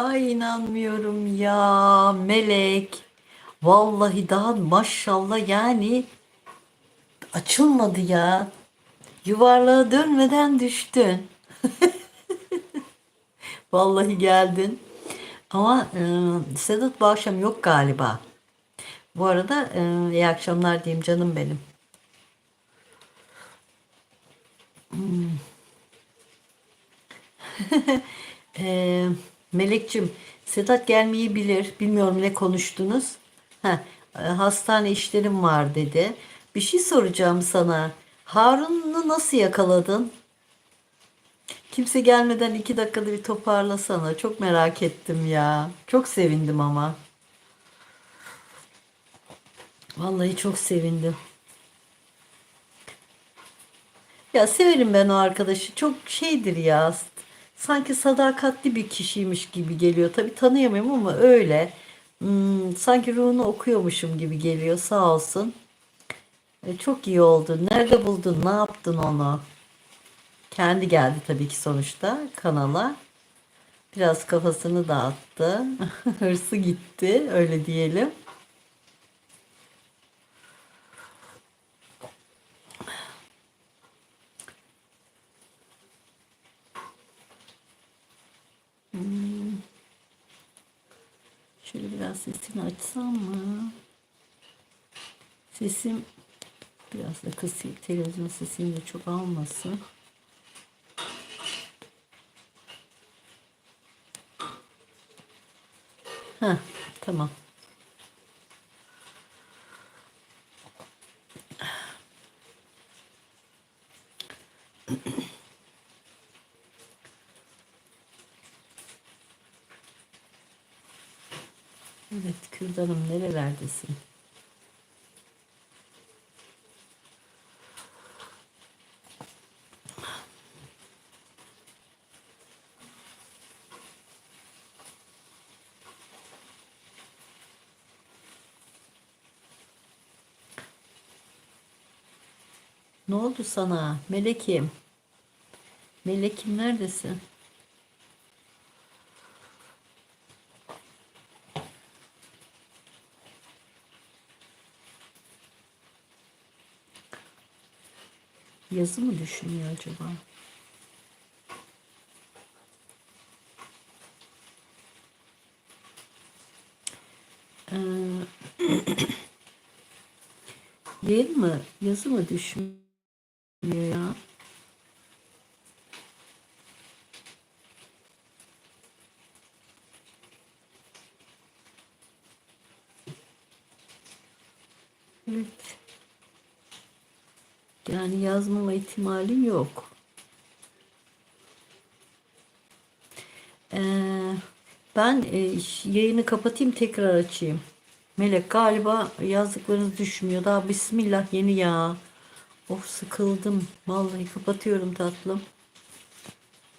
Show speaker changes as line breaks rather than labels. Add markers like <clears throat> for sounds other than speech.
Ay inanmıyorum ya Melek. Vallahi daha maşallah yani açılmadı ya. Yuvarlığa dönmeden düştün. <laughs> Vallahi geldin. Ama e, Sedat bu akşam yok galiba. Bu arada e, iyi akşamlar diyeyim canım benim. <laughs> E, Melekçim, Sedat gelmeyi bilir. Bilmiyorum ne konuştunuz. Heh, e, hastane işlerim var dedi. Bir şey soracağım sana. Harun'u nasıl yakaladın? Kimse gelmeden iki dakikada bir toparlasana. Çok merak ettim ya. Çok sevindim ama. Vallahi çok sevindim. Ya severim ben o arkadaşı. Çok şeydir ya. Sanki sadakatli bir kişiymiş gibi geliyor. Tabii tanıyamıyorum ama öyle. Hmm, sanki ruhunu okuyormuşum gibi geliyor. Sağ olsun. E, çok iyi oldu. Nerede buldun? Ne yaptın onu? Kendi geldi tabii ki sonuçta kanala. Biraz kafasını dağıttı. <laughs> Hırsı gitti. Öyle diyelim. Şöyle biraz sesini açsam mı? Sesim biraz da kısayım. Televizyon sesini de çok almasın. Heh, tamam. Evet, Kürdanım nerelerdesin? Ne oldu sana? Melekim. Melekim neredesin? Yazı mı düşünüyor acaba? Ee, <clears throat> değil mi? Yazı mı düşünüyor ya? Evet. Yani yazmama ihtimali yok. Ee, ben e, yayını kapatayım tekrar açayım. Melek galiba yazdıklarınız düşmüyor. Daha bismillah yeni ya. Of sıkıldım. Vallahi kapatıyorum tatlım.